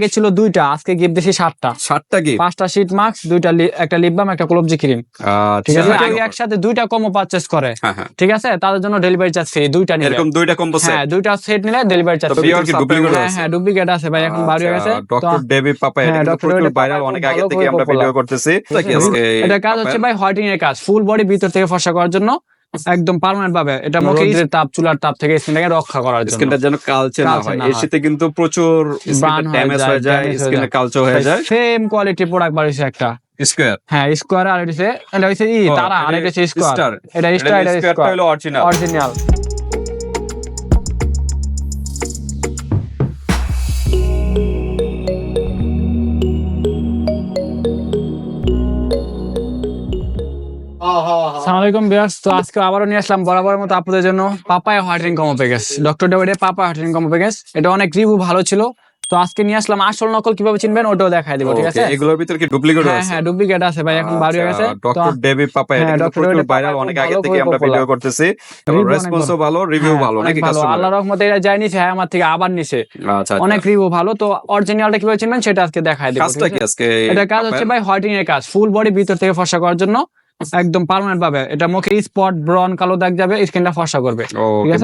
আগে ছিল দুইটা আজকে গিফট দিছি সাতটা। সাতটা কি পাঁচটা শীট মাস্ক দুইটা একটা লিপ বাম একটা কলবজি ক্রিম ঠিক আছে? আচ্ছা কেউ একসাথে দুইটা কমো পারচেস করে। হ্যাঁ হ্যাঁ। ঠিক আছে? তাদের জন্য ডেলিভারি চার্জ ফ্রি দুইটা নিলে। এরকম দুইটা কম্বো হ্যাঁ দুইটা সেট নিলে ডেলিভারি চার্জ ফ্রি হ্যাঁ আছে? হ্যাঁ ডুপ্লিকেট আছে ভাই এখন বাড়ি গেছে। ডক্টর ডেভি পাপা এটা ভাইরাল অনেক আগে থেকে আমরা ভিডিও করতেছি। এটা কাজ হচ্ছে ভাই হোয়াইটিং এর কাজ ফুল বডি ভিতর থেকে ফর্সা করার জন্য একদম পার্মানেন্ট ভাবে। এটা রোদের তাপ চুলার তাপ থেকে স্কিনটাকে রক্ষা করার জন্য। স্কিনটা যেন কালচে না হয়। এর সাথে কিন্তু প্রচুর ড্যামেজ হয়ে যায় স্কিনে। কালচে হয়ে যায়। সেম কোয়ালিটি প্রোডাক্ট বাড়িছে একটা। স্কোয়ার হ্যাঁ স্কোয়ার আর এটা হইছে এটা হইছে ই তারা আর এটা হচ্ছে স্কোয়ার এটা স্টার এটা স্কোয়ারটা হলো অরিজিনাল অরিজিনাল বিয়ার্স তো আজকে আবারও নিয়ে আসলাম বরাবরের মতো আপনাদের জন্য papaya whitening combo package doctor ডেভিডে combo package এটা অনেক রিভিউ ভালো ছিল। তো আজকে নিয়ে আসলাম আসল নকল কীভাবে চিনবেন ওটাও দেখাই দিব ঠিক আছে? এগুলোর ভিতর কি ডুপ্লিকেট হ্যাঁ আছে? হ্যাঁ ডুপ্লিকেট আছে ভাই এখন বাড়ি হয়ে গেছে। ডক্টর ডেভি পাপা এটা হ্যাঁ. প্রচুর ভাইরাল অনেক আগে থেকে আমরা ভিডিও করতেছি। এবং রেসপন্সও ভালো। রিভিউ হ্যাঁ, ভালো অনেক নাকি ভালো। কাস্টমার আল্লাহ রহমতে এটা যাই নিছে হ্যাঁ আমার থেকে আবার নিছে। আচ্ছা অনেক রিভিউ ভালো তো অরিজিনালটা কীভাবে চিনবেন সেটা আজকে দেখাই দেব কাজটা কি আজকে এটা কাজ হচ্ছে ভাই হোয়াইটিং এর কাজ ফুল বডি ভিতর থেকে ফর্সা করার জন্য। একদম পার্মানেন্ট ভাবে এটা মুখে স্পট ব্রন কালো দাগ যাবে স্কিনটা ফর্সা করবে?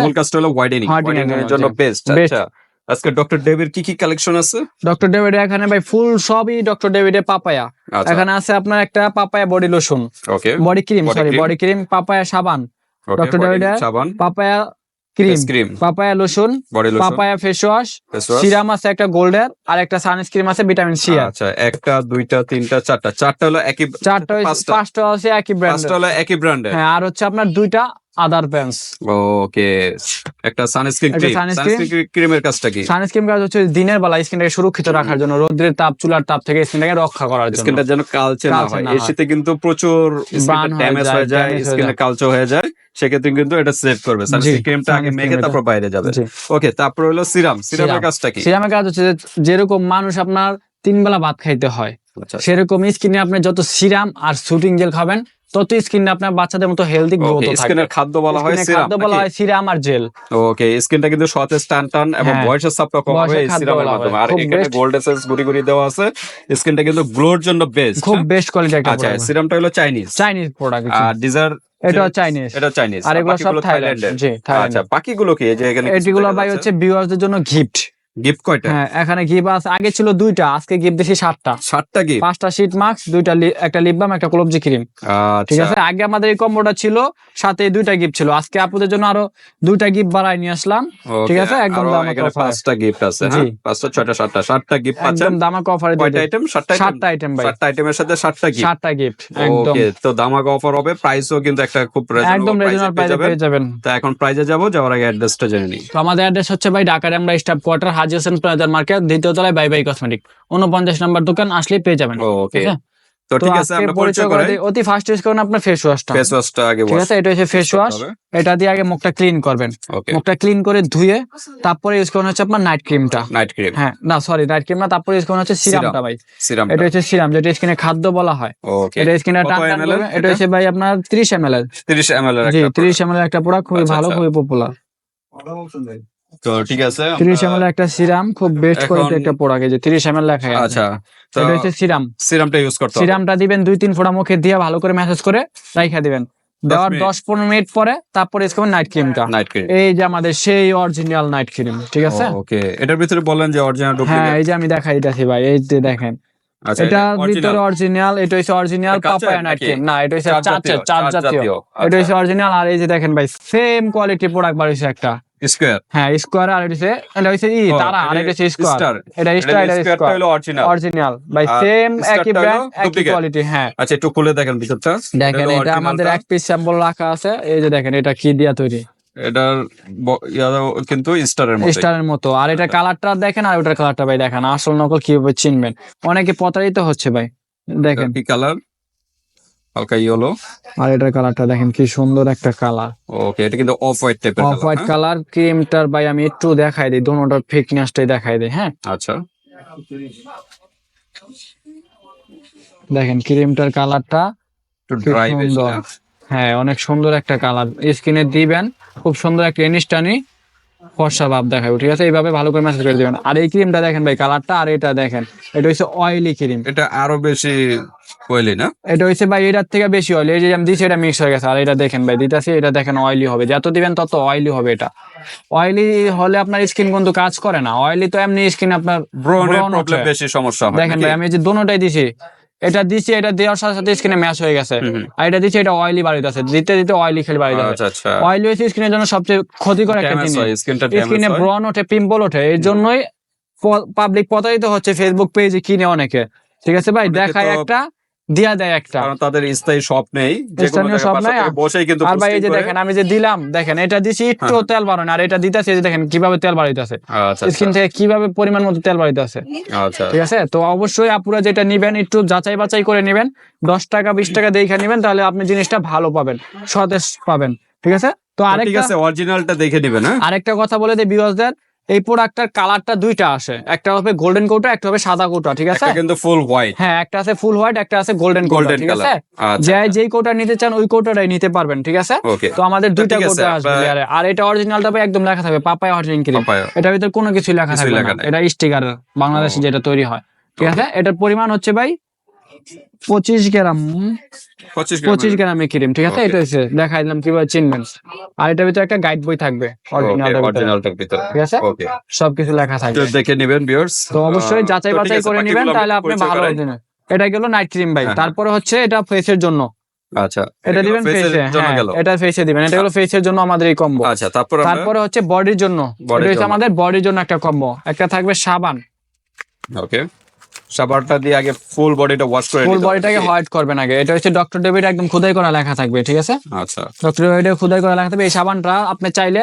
মূল কাজটা হলো হোয়াইটেনিং হোয়াইটেনিং এর জন্য বেস্ট আচ্ছা। আজকে ডক্টর ডেভিড কি কি কালেকশন আছে? ডক্টর ডেভিড এখানে ভাই ফুল সবই ডক্টর ডেভিডের পাপায়া আচ্ছা। এখানে আছে আপনার একটা papaya body lotion okay body cream sorry body cream papaya সাবান। ডক্টর ডেভিড এর সাবান। Papaya cream. Papaya lotion papaya face wash serum আছে একটা গোল্ডের আর একটা সানস্ক্রিন আছে ভিটামিন সি আচ্ছা একটা দুইটা তিনটা চারটা। চারটা হলো একই চারটা। পাঁচটা। আছে একই ব্র্যান্ড পাঁচটা হলো একই ব্র্যান্ডের হ্যাঁ আর হচ্ছে আপনার দুইটা আদার ব্র্যান্ডস ওকে একটা সানস্ক্রিন ক্রিম। সানস্ক্রিন ক্রিমের কাজটা কি? সানস্ক্রিন কাজ হচ্ছে দিনের বেলা স্কিনটাকে সুরক্ষিত রাখার জন্য রোদ্রের তাপ চুলার তাপ থেকে স্কিনটাকে রক্ষা করার জন্য। স্কিনটা যেন কালচে না হয়। এই। শীতে কিন্তু প্রচুর ড্যামেজ হয়ে যায় স্কিনে। কালচে হয়ে যায়। সেক্ষেত্রে কিন্তু এটা সেভ করবে। সানস্ক্রিন ক্রিমটা আগে মেখে তারপর বাইরে যাবে। ওকে তারপর হলো সিরাম। সিরামের কাজটা কি? সিরামের কাজ হচ্ছে যে যেরকম মানুষ আপনার তিন বেলা ভাত খাইতে হয় আচ্ছা সেরকম স্কিনে আপনি যত সিরাম আর শুটিং জেল খাবেন তত স্কিন আপনার বাচ্চাদের মতো হেলদি গ্রোথ থাকবে স্কিনের খাদ্য বলা হয় সিরাম খাদ্য বলা হয় সিরাম আর জেল। ওকে স্কিনটা কিন্তু সতেজ টান টান এবং হ্যাঁ। বয়সের কম হবে এই সিরামের মাধ্যমে। আর এখানে গোল্ড এসেন্স গুড়ি গুড়ি দেওয়া আছে। স্কিনটা কিন্তু গ্লোর জন্য বেস্ট খুব বেস্ট কোয়ালিটি একটা আচ্ছা সিরামটা হলো চাইনিজ চাইনিজ প্রোডাক্ট আর ডিজার এটা চাইনিজ এটা চাইনিজ আর এগুলো সব থাইল্যান্ড জি আচ্ছা বাকিগুলো কি? এই যে এখানে এটিগুলো ভাই হচ্ছে ভিউয়ারদের জন্য গিফট গিফট কয়টা? হ্যাঁ এখানে গিফট আছে। আগে ছিল দুইটা আজকে গিফট দিছি সাতটা। সাতটা গিফট পাঁচটা শীট মাস্ক দুইটা একটা লিপ বাম একটা কলবজি ক্রিম ঠিক আচ্ছা। আছে? আগে আমাদের এই কম্বোটা ছিল সাথে দুইটা গিফট ছিল। আজকে আপুদের জন্য আরও দুইটা গিফট বাড়াই নিয়ে আসলাম। ঠিক আছে, একদম দাম এখানে পাঁচটা গিফট আছে হ্যাঁ? পাঁচটা ছয়টা সাতটা। সাতটা গিফট পাচ্ছেন? একদম দামাক অফারে কয়টা আইটেম সাতটা সাতটা আইটেম ভাই। সাতটা আইটেমের সাথে সাতটা গিফট সাতটা গিফট একদম। ওকে তো দামাক অফার হবে। প্রাইসও কিন্তু একটা খুব একদম রিজনাল প্রাইসে পেয়ে যাবেন। তো এখন প্রাইজে যাব যাওয়ার আগে অ্যাড্রেসটা জেনে নিই। তো আমাদের অ্যাড্রেস হচ্ছে ভাই ঢাকার আমরা স্টাফ কোয়ার্টার হাজি হোসেন প্লাজার মার্কেট দ্বিতীয় তলায় বাই বাই কসমেটিক। উনপঞ্চাশ নাম্বার দোকান আসলে পেয়ে যাবেন। ওকে। ঠিক আছে? তো তো ঠিক আছে আমরা পরিচয় পরিচয় করে করে দিই। অতি ফার্স্ট ইউজ করুন আপনার ফেস ওয়াশটা ফেস ওয়াশটা আগে ঠিক আছে? এটা হচ্ছে ফেস ওয়াশ এটা দিয়ে আগে মুখটা ক্লিন করবেন। মুখটা ক্লিন করে ধুয়ে তারপরে ইউজ করুন হচ্ছে আপনার নাইট ক্রিমটা নাইট ক্রিম হ্যাঁ না সরি নাইট ক্রিম না তারপরে ইউজ করুন হচ্ছে সিরামটা ভাই। সিরাম এটা হচ্ছে সিরাম যেটা স্কিনে খাদ্য বলা হয়। এটা স্কিনে টান? হচ্ছে ভাই আপনার 30 ml এর। 30 ml এর জি একটা 30 ml এর একটা প্রোডাক্ট খুবই আচ্ছা, ভালো আচ্ছা। খুবই পপুলার। তো ঠিক আছে 30 ml একটা সিরাম খুব বেস্ট কোয়ালিটি একটা প্রোডাক্ট যে 30 ml লেখা আছে আচ্ছা তো এটা হচ্ছে সিরাম। সিরামটা ইউজ করতে হবে। সিরামটা দিবেন দুই তিন ফোঁটা মুখে দিয়ে ভালো করে ম্যাসেজ করে রাইখা দিবেন। দেওয়ার মিনিট। দশ পনেরো মিনিট পরে তারপরে ইউজ করবেন নাইট ক্রিমটা নাইট ক্রিম এই যে আমাদের সেই অরিজিনাল নাইট ক্রিম ঠিক আছে? ওকে এটার ভিতরে বলেন যে অরিজিনাল হ্যাঁ এই যে আমি দেখাই দিতেছি ভাই এই যে দেখেন। আচ্ছা এটা ভিতরে অরিজিনাল এটা হচ্ছে অরিজিনাল পাপায়া নাইট ক্রিম না এটা হচ্ছে চার জাতীয়। এটা আচ্ছা। হচ্ছে অরিজিনাল আর এই যে দেখেন ভাই সেম কোয়ালিটি প্রোডাক্ট বাড়িছে একটা। স্কয়ার। হ্যাঁ স্কোয়ার আর এটা এটা হচ্ছে ই তারা আর এটা হচ্ছে স্কোয়ার। এটা স্টার এটা স্কয়ারটা হলো অরিজিনাল অরিজিনাল ভাই সেম একই ব্র্যান্ড একই কোয়ালিটি হ্যাঁ। আচ্ছা একটু খুলে দেখেন ভিতরটা। দেখেন এটা আমাদের এক পিস স্যাম্পল রাখা আছে। এই যে দেখেন এটা কি দিয়া তৈরি? এটার কিন্তু স্টারের মতো স্টারের মতো। আর এটা কালারটা দেখেন আর ওটার কালারটা ভাই দেখেন আসল নকল কীভাবে চিনবেন? অনেকে প্রতারিত হচ্ছে ভাই। দেখেন। কি কালার হালকা ইয়েলো আর এটার কালারটা দেখেন কি সুন্দর একটা কালার ওকে এটা কিন্তু অফ হোয়াইট টাইপের অফ হোয়াইট কালার ক্রিমটার ভাই আমি একটু দেখাই দিই দোনোটার ফিটনেসটাই দেখাই দিই হ্যাঁ? আচ্ছা। দেখেন ক্রিমটার কালারটা সুন্দর। হ্যাঁ? অনেক সুন্দর একটা কালার স্কিনে দিবেন খুব সুন্দর একটা ইনস্টানি ফর্সা ভাব দেখাবো ঠিক আছে? এইভাবে ভালো করে ম্যাসেজ করে দিবেন। আর এই ক্রিমটা দেখেন ভাই কালারটা আর এটা দেখেন এটা হচ্ছে অয়েলি ক্রিম এটা আরও বেশি কইলি না? এটা হচ্ছে ভাই এটার থেকে বেশি অয়েলি এই যে আমি দিচ্ছি এটা মিক্স হয়ে গেছে। আর এটা দেখেন ভাই দিতেছি এটা দেখেন অয়েলি হবে। যত দিবেন তত অয়েলি হবে এটা। অয়েলি হলে আপনার স্কিন কিন্তু কাজ করে না। অয়েলি তো এমনি স্কিন আপনার ব্রনের ব্রণ প্রবলেম বেশি সমস্যা হয় দেখেন ভাই আমি যে দোনোটাই দিছি এটা দিছি এটা দেওয়ার সাথে সাথে স্কিনে ম্যাচ হয়ে গেছে। আর এটা দিচ্ছি এটা অয়েলি বাড়িতে আছে দিতে দিতে অয়েলি খেলে বাড়িতে আছে অয়েলি হচ্ছে স্কিনের জন্য সবচেয়ে ক্ষতিকর একটা জিনিস। স্কিনে ব্রন ওঠে পিম্পল ওঠে। এর জন্যই পাবলিক প্রতারিত হচ্ছে ফেসবুক পেজে কিনে অনেকে। ঠিক আছে ভাই? দেখায় একটা দিয়া দেয় একটা। কারণ তাদের স্থায়ী শপ নেই স্থানীয় নাই, বসেই কিন্তু আর ভাই এই যে দেখেন আমি যে দিলাম দেখেন এটা দিছি একটু হ্যাঁ। তেল বাড়ানো আর এটা দিতেছে যে দেখেন কীভাবে তেল বাড়াইতেছে। আচ্ছা স্কিন থেকে কীভাবে পরিমাণ মতো তেল বাড়াইতেছে। আচ্ছা। ঠিক আছে? তো অবশ্যই আপুরা যেটা নিবেন একটু যাচাই বাছাই করে নেবেন। দশ টাকা বিশ টাকা দেখে নেবেন তাহলে আপনি জিনিসটা ভালো পাবেন সতেজ পাবেন। ঠিক আছে? তো তো ঠিক আরেকটা আছে অরিজিনালটা দেখে নিবেন হ্যাঁ? আরেকটা কথা বলে দিই বিরোধদের এই প্রোডাক্টটার কালারটা দুইটা আসে। একটা হবে গোল্ডেন কোটা একটা হবে সাদা কোটা ঠিক আছে? কিন্তু ফুল হোয়াইট হ্যাঁ একটা আছে ফুল হোয়াইট একটা আছে গোল্ডেন কোটা ঠিক আছে? আচ্ছা যে যেই কোটা নিতে চান ওই কোটাটাই নিতে পারবেন ঠিক আছে? তো আমাদের দুইটা কোটা আসবে আর এটা অরিজিনালটা একদম লেখা থাকবে পাপায়া হট ক্রিম এটার ভিতরে কোনো কিছু লেখা থাকবে না। এটা স্টিকার বাংলাদেশে যেটা তৈরি হয় ঠিক আছে? এটার পরিমাণ হচ্ছে ভাই পঁচিশ গ্রাম। পঁচিশ গ্রামে ক্রিম ঠিক আছে? এটা হচ্ছে দেখাই দিলাম কীভাবে চিনবেন আর এটার ভিতরে একটা গাইড বই থাকবে অরিজিনালটার ভিতরে। ঠিক আছে? সবকিছু লেখা থাকবে। দেখে নেবেন ভিউয়ার্স তো অবশ্যই যাচাই বাছাই করে নেবেন তাহলে আপনি ভালো দিনে এটা গেল নাইট ক্রিম ভাই। হ্যাঁ। তারপরে হচ্ছে এটা ফেসের জন্য। আচ্ছা এটা দিবেন ফেসে হ্যাঁ এটা ফেসে দিবেন। এটা হলো ফেসের জন্য আমাদের এই কম্বো আচ্ছা তারপর তারপরে হচ্ছে বডির জন্য। এটা হচ্ছে আমাদের বডির জন্য একটা কম্বো একটা থাকবে সাবান। ওকে সাবারটা দিয়ে আগে ফুল বডিটা ওয়াশ করে ফুল বডিটাকে হোয়াইট করবেন আগে। এটা হচ্ছে ডক্টর ডেভিড একদম খোদাই করা লেখা থাকবে ঠিক আছে? আচ্ছা। ডক্টর ডেভিডের খোদাই করা লেখা থাকবে। এই সাবানটা আপনি চাইলে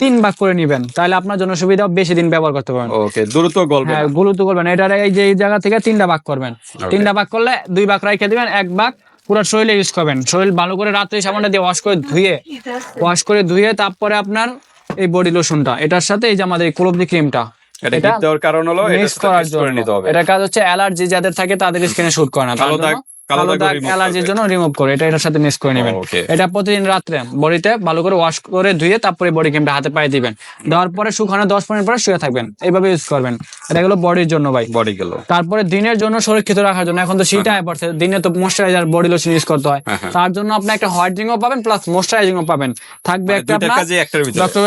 তিন ভাগ করে নিবেন। তাহলে আপনার জন্য সুবিধা বেশি দিন ব্যবহার করতে পারবেন। ওকে দ্রুত গলবে হ্যাঁ গুরুত্ব করবেন এটার এই যে এই জায়গা থেকে তিনটা ভাগ করবেন। তিনটা ভাগ করলে দুই ভাগ রেখে দিবেন এক ভাগ পুরো শরীরে ইউজ করবেন। শরীর ভালো করে রাত্রে সাবানটা দিয়ে ওয়াশ করে ধুয়ে ওয়াশ করে ধুয়ে তারপরে আপনার এই বডি লোশনটা এটার সাথে এই যে আমাদের এই কুলব্দি ক্রিমটা এটা এটা দেওয়ার কারণ হলো মিক্স করার জন্য। এটা কাজ হচ্ছে অ্যালার্জি যাদের থাকে তাদের স্কিনে শুট করে না। কালো দাগ কালো দাগ অ্যালার্জির জন্য রিমুভ করে। এটা এটার সাথে মিক্স করে নেবেন। এটা প্রতিদিন রাত্রে বডিতে ভালো করে ওয়াশ করে ধুয়ে তারপরে বডি ক্রিমটা হাতে পায়ে দিবেন। দেওয়ার পরে শুকানো দশ মিনিট পরে শুয়ে থাকবেন। এইভাবে ইউজ করবেন। এটা গেলো বডির জন্য ভাই। বডি গেল। তারপরে দিনের জন্য সুরক্ষিত রাখার জন্য। এখন তো শীত আয় পড়ছে। দিনে তো ময়শ্চারাইজার বডি লোশন ইউজ করতে হয়। হ্যাঁ, হ্যাঁ। তার জন্য আপনি একটা হোয়াইটনিংও পাবেন প্লাস ময়শ্চারাইজিংও পাবেন। থাকবে একটা আপনার ভিতরে। Doctor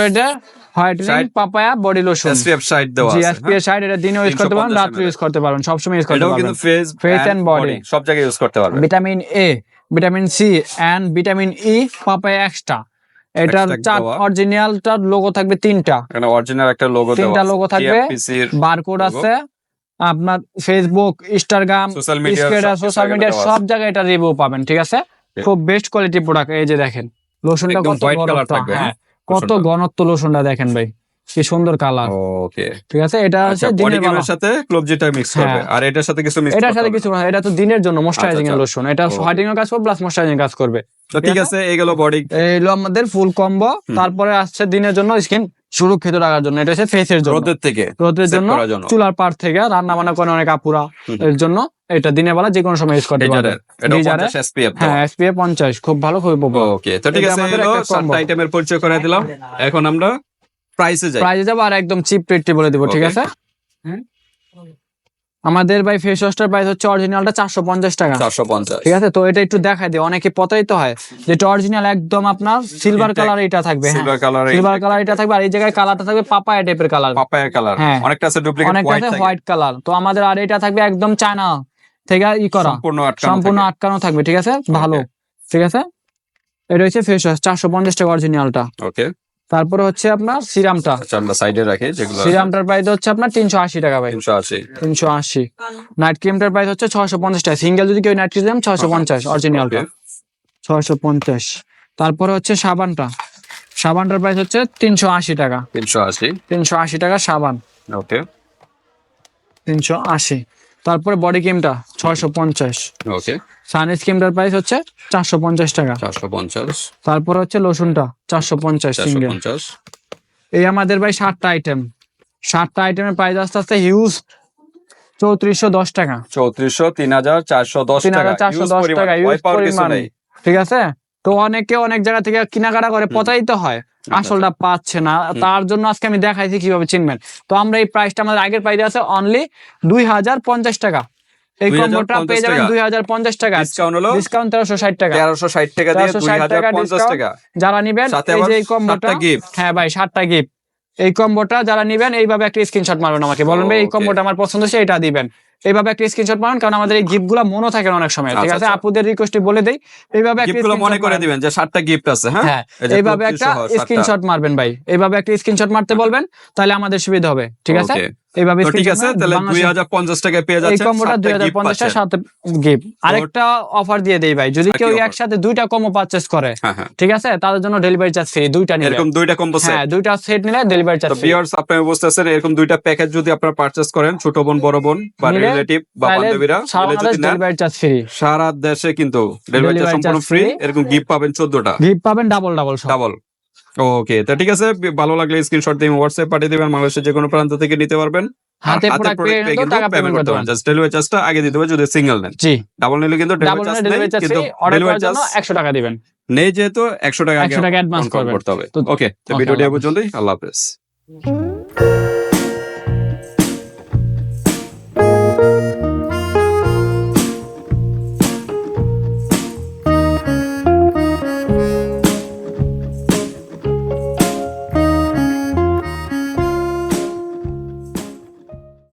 whitening papaya body lotion SPF side দেওয়া আছে এসপিএ সাইড এটা দিনে ইউজ করতে পারবেন 350 রাত্রে ml ইউজ করতে পারবেন সবসময় ইউজ হ্যাঁ? করতে পারবেন কিন্তু ফেস Face and body। সব জায়গায় ইউজ করতে পারবেন। Vitamin A vitamin C and vitamin E papaya extra এটার চার অরিজিনালটার লোগো থাকবে তিনটা। এখানে অরিজিনাল একটা লোগো দেওয়া তিনটা লোগো থাকবে। বারকোড আছে আপনার Facebook Instagram social media social media সব জায়গায় এটা রিভিউ পাবেন ঠিক আছে? খুব বেস্ট কোয়ালিটি প্রোডাক্ট এই যে দেখেন। লোশনটা কত ঘনত্ব থাকবে, হ্যাঁ। হ্যাঁ, কত। ঘনত্ব লোশনটা দেখেন ভাই কি সুন্দর কালার। ওকে। ঠিক আছে? এটা হচ্ছে আচ্ছা বডি দিনের বেলা সাথে সাথে ক্লোবজিটা মিক্স করবে হ্যাঁ। আর এটার সাথে কিছু মিক্স এটার সাথে কিছু না এটা তো দিনের জন্য ময়শ্চারাইজিং এর আচ্ছা। লোশন এটা Okay. হোয়াইটিং এর কাজ করবে প্লাস ময়শ্চারাইজিং কাজ করবে। তো ঠিক আছে? এগুলো বডি এই হলো আমাদের ফুল কম্বো তারপরে আসছে দিনের জন্য স্কিন সুরক্ষিত রাখার জন্য এটা হচ্ছে ফেসের জন্য। রোদের থেকে রোদের জন্য চুলার পার থেকে রান্না বান্না করে অনেক আপুরা এর জন্য এটা দিনের বেলা যে কোনো সময় ইউজ করতে পারবে গিজারের এটা গিজারের। 50 এসপিএফ হ্যাঁ এসপিএ পঞ্চাশ খুব ভালো খুবই ওকে তো ঠিক আছে আইটেমের পরিচয় করে দিলাম। এখন আমরা প্রাইসে যাই। প্রাইসে যাব আর একদম চিপ রেটটি বলে দিব ঠিক আছে? আছে আমাদের ভাই ফেস ওয়াশটার প্রাইস হচ্ছে অরিজিনালটা চারশো পঞ্চাশ টাকা। 450 ঠিক আছে? তো এটা একটু দেখাই দিই অনেকে প্রতারিত হয়। যেটা অরিজিনাল একদম আপনার সিলভার কালার এটা থাকবে সিলভার কালার সিলভার কালার এটা থাকবে আর এই জায়গায় কালারটা থাকবে পাপায়া টাইপের কালার পাপায়া কালার হ্যাঁ। অনেকটা আছে ডুপ্লিকেট অনেকটা হোয়াইট আছে হোয়াইট কালার তো আমাদের আর এটা থাকবে একদম চায়না থেকে ই করা। সম্পূর্ণ আটকানো সম্পূর্ণ আটকানো থাকবে ঠিক আছে? ভালো। ঠিক আছে? এটা হচ্ছে ফেস ওয়াশ চারশো পঞ্চাশ টাকা অরিজিনালটা ওকে তারপরে হচ্ছে আপনার সিরামটা। আচ্ছা আমরা সাইডে রাখি যেগুলো সিরামটার প্রাইস হচ্ছে আপনার তিনশো আশি টাকা ভাই। 380 তিনশো আশি। নাইট ক্রিমটার প্রাইস হচ্ছে ছশো পঞ্চাশ টাকা। সিঙ্গেল যদি কেউ নাইট ক্রিম দেন ছশো পঞ্চাশ অরিজিনালটা ছশো পঞ্চাশ। তারপরে হচ্ছে সাবানটা। সাবানটার প্রাইস হচ্ছে তিনশো আশি টাকা। 380 তিনশো আশি টাকা সাবান। ওকে তিনশো আশি। তারপরে বডি ক্রিমটা ছয়শো পঞ্চাশ। ওকে সানস্ক্রিমটার ক্রিমটার প্রাইস হচ্ছে চারশো পঞ্চাশ টাকা। 450 তারপর হচ্ছে লোশনটা চারশো পঞ্চাশ 450 এই আমাদের ভাই সাতটা আইটেম সাতটা আইটেমের প্রাইস আস্তে আস্তে হিউজ চৌত্রিশশো দশ টাকা। চৌত্রিশশো তিন হাজার চারশো দশ টাকা। ভয় ইউজ পাওয়ার কিছু পরিমাণ। ঠিক আছে? তো অনেকে অনেক জায়গা থেকে কেনাকাটা করে পচাইতে হয়। আসলটা পাচ্ছে না। তার জন্য আজকে আমি দেখাইছি কীভাবে চিনবেন। তো আমরা এই প্রাইসটা আমাদের আগের প্রাইসে আছে অনলি দুই হাজার পঞ্চাশ টাকা। এই কম্বোটা পেয়ে যাবেন দুই হাজার পঞ্চাশ টাকা। ডিসকাউন্ট হলো ডিসকাউন্ট তেরোশো ষাট টাকা। তেরোশো ষাট টাকা দিয়ে দুই হাজার পঞ্চাশ টাকা। যারা নিবেন এই যে এই কম্বোটা হ্যাঁ ভাই সাতটা গিফট এই কম্বোটা যারা নিবেন এইভাবে একটা স্ক্রিনশট মারবেন আমাকে। বলবেন এই কম্বোটা আমার পছন্দ হচ্ছে এটা দিবেন। এইভাবে একটা স্ক্রিনশট পান কারণ আমাদের এই গিফটগুলা মনে থাকে না অনেক সময় ঠিক আচ্ছা, আছে? আচ্ছা। আপুদের রিকোয়েস্টে বলে দেই এইভাবে একটা গিফটগুলো মনে করে দিবেন যে সাতটা গিফট আছে হ্যাঁ? হ্যাঁ এইভাবে একটা স্ক্রিনশট মারবেন ভাই এইভাবে একটা স্ক্রিনশট মারতে বলবেন তাহলে আমাদের সুবিধা হবে ঠিক আছে. এইভাবে ঠিক আছে তাহলে দুই বাংলাদেশে- হাজার পঞ্চাশ টাকায় পেয়ে এই কম্বোটা দুই হাজার পঞ্চাশ টাকার সাথে গিফট আরেকটা অফার দিয়ে দেই ভাই যদি কেউ একসাথে দুইটা কম্বো পারচেস করে হ্যাঁ হ্যাঁ। ঠিক আছে? তাদের জন্য ডেলিভারি চার্জ ফ্রি দুইটা নিলে। এরকম দুইটা কম্বো সেট হ্যাঁ দুইটা সেট নিলে ডেলিভারি চার্জ তো ভিউয়ার্স আপনারা বুঝতেছেন এরকম দুইটা প্যাকেজ যদি আপনারা পারচেজ করেন ছোট বোন বড় বোন বা রিলেটিভ বা বান্ধবীরা সারা যদি ডেলিভারি চার্জ ফ্রি সারা দেশে কিন্তু ডেলিভারি Delivery সম্পূর্ণ ফ্রি এরকম গিফট পাবেন চোদ্দটা। গিফট পাবেন ডাবল ডাবল ডাবল ওকে তা ঠিক আছে ভালো লাগলে স্ক্রিনশট দিয়ে হোয়াটসঅ্যাপ পাঠিয়ে দিবেন বাংলাদেশের যে কোনো প্রান্ত থেকে নিতে পারবেন। হাতে প্রোডাক্ট পেয়ে কিন্তু পেমেন্ট করতে পারেন। জাস্ট ডেলিভারি চার্জটা আগে দিতে হবে যদি সিঙ্গেল নেন। জি। ডাবল নিলে কিন্তু ডেলিভারি চার্জ কিন্তু ডেলিভারি চার্জ 100 টাকা দিবেন। নেই যেহেতু একশো টাকা আগে 100 টাকা অ্যাডভান্স করতে হবে। ওকে তো ভিডিওটি এ পর্যন্তই আল্লাহ হাফেজ।